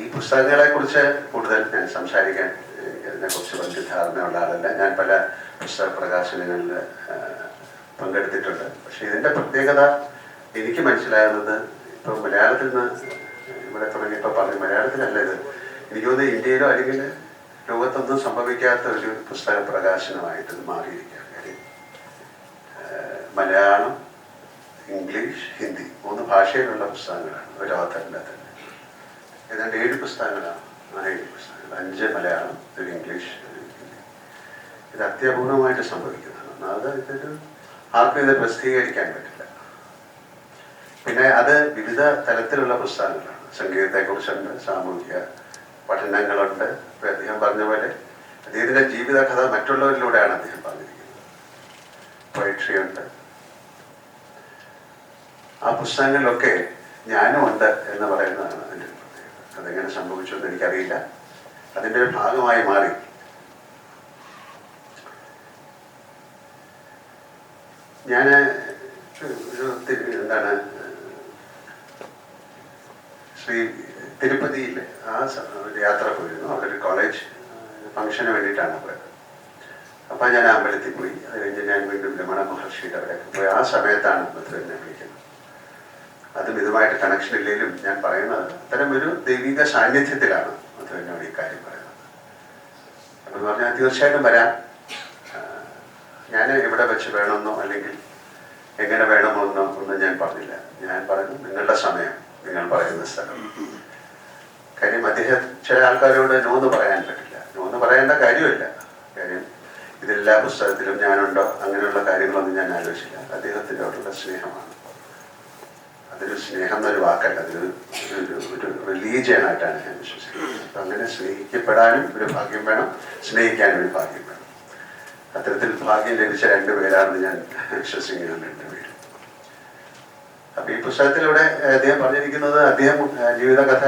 ഈ പുസ്തകങ്ങളെ കുറിച്ച് കൂടുതൽ ഞാൻ സംസാരിക്കാൻ എനിക്ക് കുറിച്ച് വലിയ ധാരണയുള്ള ആളല്ല ഞാൻ പല പുസ്തക പ്രകാശനങ്ങളിൽ പങ്കെടുത്തിട്ടുണ്ട്. പക്ഷെ ഇതിന്റെ പ്രത്യേകത എനിക്ക് മനസ്സിലാകുന്നത് ഇപ്പോൾ മലയാളത്തിൽ നിന്ന് ഇവിടെ തുടങ്ങിയപ്പോൾ പറഞ്ഞു മലയാളത്തിലല്ല ഇത്. എനിക്ക് തോന്നുന്നു ഇന്ത്യയിലോ അല്ലെങ്കിൽ ലോകത്തൊന്നും സംഭവിക്കാത്ത ഒരു പുസ്തക പ്രകാശനമായിട്ട് ഇത് മാറിയിരിക്കുകയാണ്. കാര്യം മലയാളം ഇംഗ്ലീഷ് ഹിന്ദി മൂന്ന് ഭാഷയിലുള്ള പുസ്തകങ്ങളാണ്. ഒരു ഓത്തറിന്റെ ഏതാണ്ട് ഏഴ് പുസ്തകങ്ങളാണ്. ആ ഏഴ് പുസ്തകങ്ങൾ. അഞ്ച് മലയാളം ഒരു ഇംഗ്ലീഷ് ഇത് അത്യപൂർവമായിട്ട് സംഭവിക്കുന്നതാണ് ഒന്നാമത് ഇതൊരു ആർക്കും ഇത് പ്രസിദ്ധീകരിക്കാൻ പറ്റില്ല. പിന്നെ അത് വിവിധ തലത്തിലുള്ള പുസ്തകങ്ങളാണ്. സംഗീതത്തെക്കുറിച്ചുണ്ട് സാമൂഹിക പഠനങ്ങളുണ്ട്. അദ്ദേഹം പറഞ്ഞ പോലെ അദ്ദേഹത്തിന്റെ ജീവിതകഥ മറ്റുള്ളവരിലൂടെയാണ് അദ്ദേഹം പറഞ്ഞിരിക്കുന്നത്. പൊയട്രി ഉണ്ട്. ആ പുസ്തകങ്ങളിലൊക്കെ ഞാനും ഉണ്ട് എന്ന് പറയുന്നതാണ് അതെങ്ങനെ സംഭവിച്ചു എന്ന് എനിക്കറിയില്ല. അതിന്റെ ഒരു ഭാഗമായി മാറി. ഞാൻ ഒരു എന്താണ് ശ്രീ തിരുപ്പതിയിൽ ആ യാത്ര പോയിരുന്നു. അവിടെ ഒരു കോളേജ് ഫംഗ്ഷന് വേണ്ടിയിട്ടാണ് പോയത്. അപ്പം ഞാൻ അമ്പലത്തിൽ പോയി. അത് കഴിഞ്ഞ് ഞാൻ വീണ്ടും രമണ മഹർഷിയുടെ അവിടെ പോയി. ആ സമയത്താണ് മധുരനെ വിളിക്കുന്നത് അതും ഇതുമായിട്ട് കണക്ഷൻ ഇല്ലെങ്കിലും ഞാൻ പറയുന്നത് അത്തരം ഒരു ദൈവിക സാന്നിധ്യത്തിലാണ് മധുരനോട് ഈ കാര്യം പറയുന്നത്. എന്ന് പറഞ്ഞാൽ തീർച്ചയായിട്ടും വരാം. ഞാൻ എവിടെ വെച്ച് വേണമെന്നോ അല്ലെങ്കിൽ എങ്ങനെ വേണമെന്നോ ഒന്നും ഞാൻ പറഞ്ഞില്ല. ഞാൻ പറഞ്ഞു നിങ്ങളുടെ സമയം നിങ്ങൾ പറയുന്ന സ്ഥലം. കാര്യം അദ്ദേഹം ചില ആൾക്കാരോട് നോന്ന് പറയാൻ പറ്റില്ല. നോന്ന് പറയേണ്ട കാര്യമില്ല. കാര്യം ഇതെല്ലാ പുസ്തകത്തിലും ഞാനുണ്ടോ? അങ്ങനെയുള്ള കാര്യങ്ങളൊന്നും ഞാൻ ആലോചിച്ചില്ല. അദ്ദേഹത്തിനോടുള്ള സ്നേഹമാണ്. സ്നേഹം എന്നൊരു വാക്കല്ല അതൊരു ഒരു റിലീജിയനായിട്ടാണ് ഞാൻ വിശ്വസിക്കുന്നത്. അപ്പം അങ്ങനെ സ്നേഹിക്കപ്പെടാനും ഒരു ഭാഗ്യം വേണം സ്നേഹിക്കാനും ഒരു ഭാഗ്യം വേണം. അത്തരത്തിൽ ഭാഗ്യം ലഭിച്ച രണ്ടുപേരാണെന്ന് ഞാൻ വിശ്വസിക്കുന്നു രണ്ടുപേരും അപ്പൊ ഈ പുസ്തകത്തിലൂടെ അദ്ദേഹം പറഞ്ഞിരിക്കുന്നത് അദ്ദേഹം ജീവിതകഥ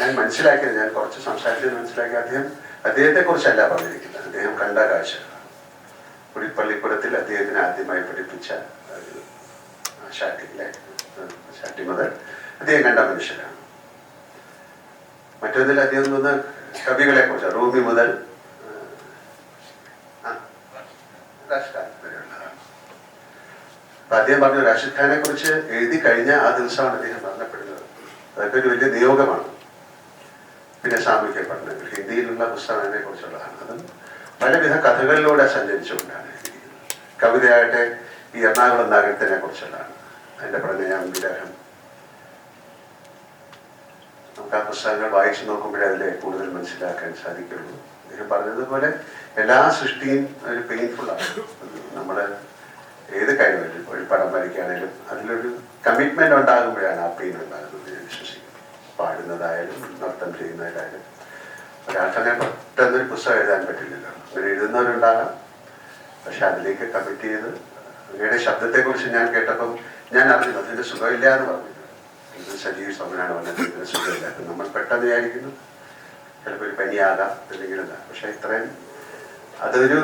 ഞാൻ മനസ്സിലാക്കിയത് ഞാൻ കുറച്ച് സംസാരിച്ചത് മനസ്സിലാക്കി. അദ്ദേഹം അദ്ദേഹത്തെ കുറിച്ചല്ല പറഞ്ഞിരിക്കുന്നത്. അദ്ദേഹം കണ്ട കാഴ്ച കുടിപ്പള്ളിക്കുടത്തിൽ അദ്ദേഹത്തിന് ആദ്യമായി പഠിപ്പിച്ച ഒരു ഷാട്ടിയിലെ ഷാട്ടി മുതൽ അദ്ദേഹം കണ്ട മനുഷ്യരാണ് മറ്റൊന്നിൽ അദ്ദേഹം നിന്ന് കവികളെ കുറിച്ച് റൂമി മുതൽ അപ്പൊ അദ്ദേഹം പറഞ്ഞു റാഷിദ് ഖാനെ കുറിച്ച് എഴുതി കഴിഞ്ഞ ആ ദിവസമാണ് അദ്ദേഹം മരണപ്പെടുന്നത് അതൊക്കെ ഒരു വലിയ നിയോഗമാണ്. പിന്നെ സാമൂഹ്യ പഠനങ്ങൾ ഹിന്ദിയിലുള്ള പുസ്തകങ്ങളെ കുറിച്ചുള്ളതാണ്. അതും പലവിധ കഥകളിലൂടെ സഞ്ചരിച്ചുകൊണ്ടാണ് കവിതയായിട്ട് ഈ എറണാകുളം നഗരത്തിനെ കുറിച്ചുള്ളതാണ്. അതിന്റെ പ്രണയം വിരഹം നമുക്ക് ആ പുസ്തകങ്ങൾ വായിച്ചു നോക്കുമ്പോഴേ അതിലെ കൂടുതൽ മനസ്സിലാക്കാൻ സാധിക്കുള്ളൂ. അദ്ദേഹം പറഞ്ഞതുപോലെ എല്ലാ സൃഷ്ടിയും ഒരു പെയിൻഫുൾ ആണ്. നമ്മൾ ഏത് കാര്യമായാലും ഒരു പടം വരയ്ക്കുകയാണെങ്കിലും അതിലൊരു കമ്മിറ്റ്മെന്റ് ഉണ്ടാകുമ്പോഴാണ് ആ പെയിൻ ഉണ്ടാകുന്നത് ഞാൻ വിശ്വസിക്കുന്നു. പാടുന്നതായാലും നൃത്തം ചെയ്യുന്നതിലായാലും ഒരാൾക്കങ്ങനെ പെട്ടെന്നൊരു പുസ്തകം എഴുതാൻ പറ്റില്ലല്ലോ. അങ്ങനെ എഴുതുന്നവരുണ്ടാകാം. പക്ഷെ അതിലേക്ക് കമ്മിറ്റ് ചെയ്ത് അങ്ങയുടെ ശബ്ദത്തെക്കുറിച്ച് ഞാൻ കേട്ടപ്പം ഞാൻ അറിഞ്ഞു അതിന്റെ സുഖമില്ല എന്ന് പറഞ്ഞു ഇത് സജീവ് സ്വാമിനാണ് പറഞ്ഞത് ഇതിന് സുഖമില്ല. നമ്മൾ പെട്ടെന്ന് വിചാരിക്കുന്നു ചിലപ്പോൾ ഒരു പനിയാകാം അല്ലെങ്കിൽ എന്താ പക്ഷെ ഇത്രയും അതൊരു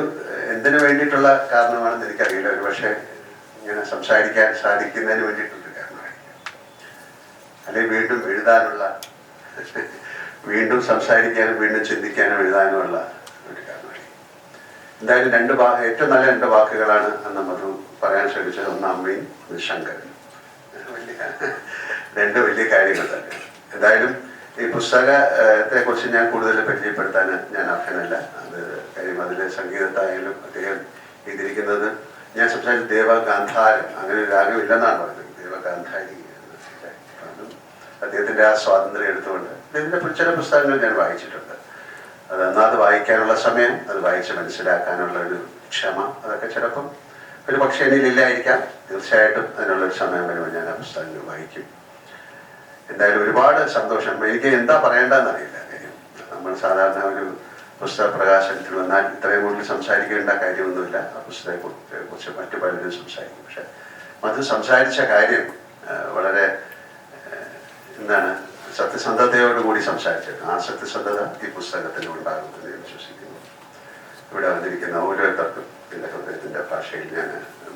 എന്തിനു വേണ്ടിയിട്ടുള്ള കാരണമാണെന്ന് എനിക്കറിയില്ല. ഒരു പക്ഷേ ഇങ്ങനെ സംസാരിക്കാൻ സാധിക്കുന്നതിന് വേണ്ടിയിട്ടുള്ള കാരണമായിരിക്കും. അല്ലെങ്കിൽ വീണ്ടും എഴുതാനുള്ള വീണ്ടും സംസാരിക്കാനും വീണ്ടും ചിന്തിക്കാനും എഴുതാനുമുള്ള ഒരു കാരണമായിരിക്കും. എന്തായാലും രണ്ട് ഏറ്റവും നല്ല രണ്ട് വാക്കുകളാണ് അന്ന് മധു പറയാൻ ശ്രമിച്ചത് ഒന്ന് അമ്മയും ഒന്ന് വലിയ രണ്ട് വലിയ കാര്യങ്ങൾ തന്നെ. എന്തായാലും ഈ പുസ്തകത്തെ കുറിച്ച് ഞാൻ കൂടുതൽ പരിചയപ്പെടുത്താൻ ഞാൻ അർഹനല്ല. അത് കാര്യം അതിലെ സംഗീതത്തായാലും അദ്ദേഹം എഴുതിയിരിക്കുന്നത് ഞാൻ സംസാരിച്ച ദേവഗാന്ധാരം. അങ്ങനെ ഒരു രാഗം ഇല്ലെന്നാണ് പറയുന്നത്. ദേവഗാന്ധാരി അദ്ദേഹത്തിന്റെ ആ സ്വാതന്ത്ര്യം എടുത്തുകൊണ്ട് അദ്ദേഹത്തിന്റെ ചില പുസ്തകങ്ങൾ ഞാൻ വായിച്ചിട്ടുണ്ട്. അത് എന്നാൽ അത് വായിക്കാനുള്ള സമയം അത് വായിച്ച് മനസ്സിലാക്കാനുള്ള ഒരു ക്ഷമ അതൊക്കെ ചിലപ്പം ഒരു പക്ഷേ എന്നിലില്ലായിരിക്കാം തീർച്ചയായിട്ടും അതിനുള്ള ഒരു സമയം വരുമ്പോൾ ഞാൻ ആ പുസ്തകങ്ങൾ വായിക്കും. എന്തായാലും ഒരുപാട് സന്തോഷം. എനിക്ക് എന്താ പറയേണ്ടതെന്ന് അറിയില്ല. കാര്യം നമ്മൾ സാധാരണ ഒരു പുസ്തക പ്രകാശനത്തിൽ വന്നാൽ ഇത്രയും കൂടുതൽ സംസാരിക്കേണ്ട കാര്യമൊന്നുമില്ല. ആ പുസ്തകത്തെ കുറിച്ച് മറ്റു പലരും സംസാരിക്കും. പക്ഷെ മധു സംസാരിച്ച കാര്യം വളരെ എന്താണ് സത്യസന്ധതയോടുകൂടി സംസാരിച്ചത്. ആ സത്യസന്ധത ഈ പുസ്തകത്തിൽ ഉണ്ടാകുമെന്ന് ഞാൻ വിശ്വസിക്കുന്നു. ഇവിടെ വന്നിരിക്കുന്ന ഓരോരുത്തർക്കും എന്റെ ഹൃദയത്തിന്റെ ഭാഷയിൽ ഞാൻ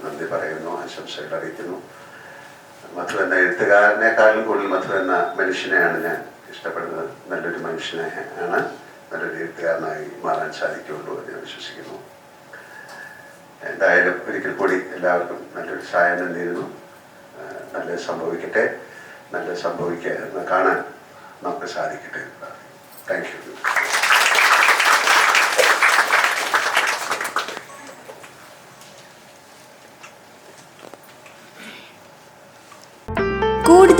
നന്ദി പറയുന്നു ആശംസകൾ അറിയിക്കുന്നു. മധു എന്ന എഴുത്തുകാരനേക്കാളും കൂടുതൽ മധു എന്ന മനുഷ്യനെയാണ് ഞാൻ ഇഷ്ടപ്പെടുന്നത്. നല്ലൊരു മനുഷ്യനെ ആണ്. നല്ലൊരു എഴുത്തുകാരനായി മാറാൻ സാധിക്കുള്ളൂ എന്ന് ഞാൻ വിശ്വസിക്കുന്നു. എന്തായാലും ഒരിക്കൽ കൂടി എല്ലാവർക്കും നല്ലൊരു സഹായം നൽകിയിരുന്നു നല്ലത് സംഭവിക്കട്ടെ. നല്ലത് സംഭവിക്കുക എന്ന് കാണാൻ നമുക്ക് സാധിക്കട്ടെ താങ്ക് യു